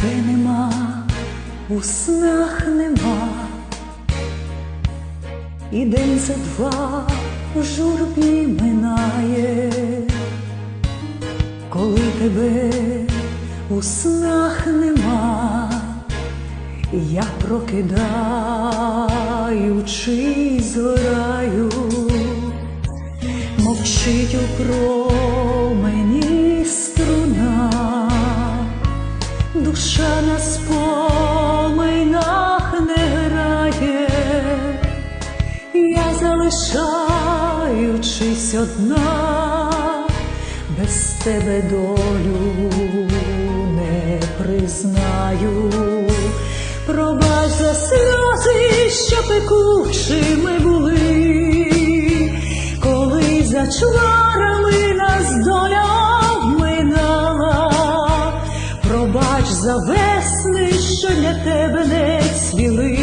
тебе нема, у снах нема, і день за два в журбі минає, коли тебе у снах нема, я прокидаючись згораю, мовчить у промені душа на споминах не грає, я залишаючись одна, без тебе долю не признаю. Пробач за сльози, що пекучими були, коли за тебе не цвіли,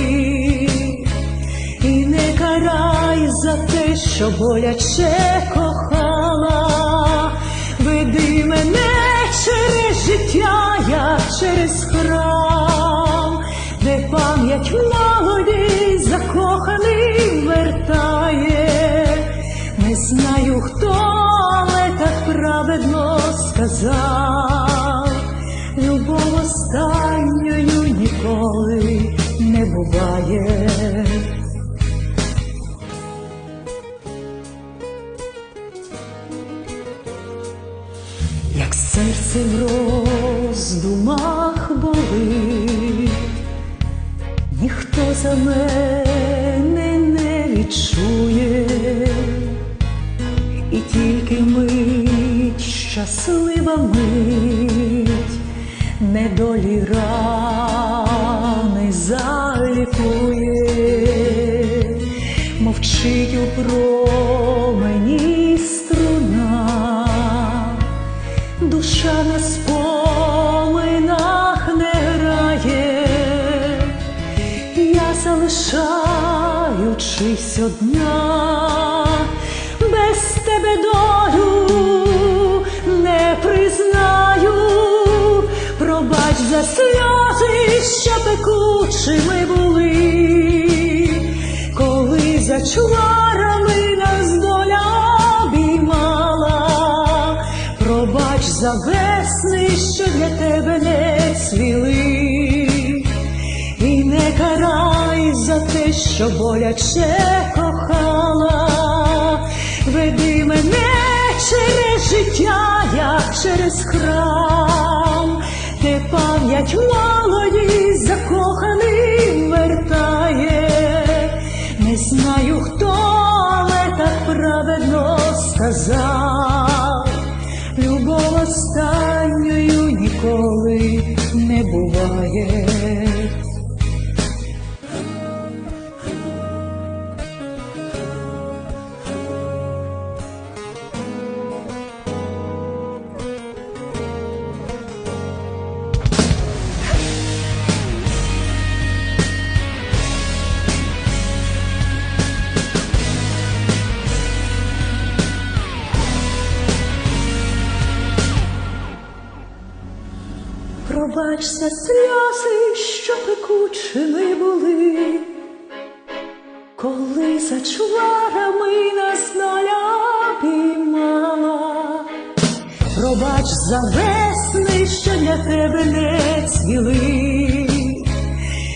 і не карай за те, що боляче кохала, веди мене через життя, як через храм, де пам'ять молоді закоханий вертає, не знаю хто, але так праведно сказав, серце в роздумах болить, ніхто за мене не відчує, і тільки мить, щаслива мить, недолі рани залікує, мовчить у промені залишаючись одна, без тебе долю не признаю, пробач за сльози, що пекучими були, коли за чварами нас доля обіймала. Пробач за весни, що для тебе не цвіли, що боляче кохала, веди мене через життя, як через храм, де пам'ять молоді закоханий вертає, не знаю хто, але так праведно сказав. Любов останньою ніколи не буває. Пробач сльози, що пекучими були, коли за чварами нас доля піймала. Пробач за весни, що для тебе не цвіли,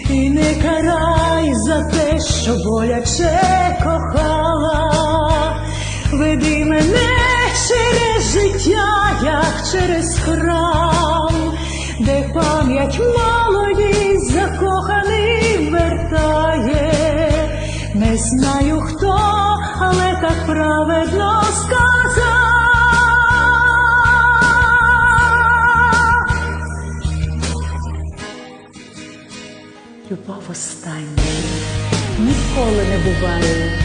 і не карай за те, що боляче кохала, веди мене через життя, як через храм, праведно сказав. Любов остання ніколи не буває.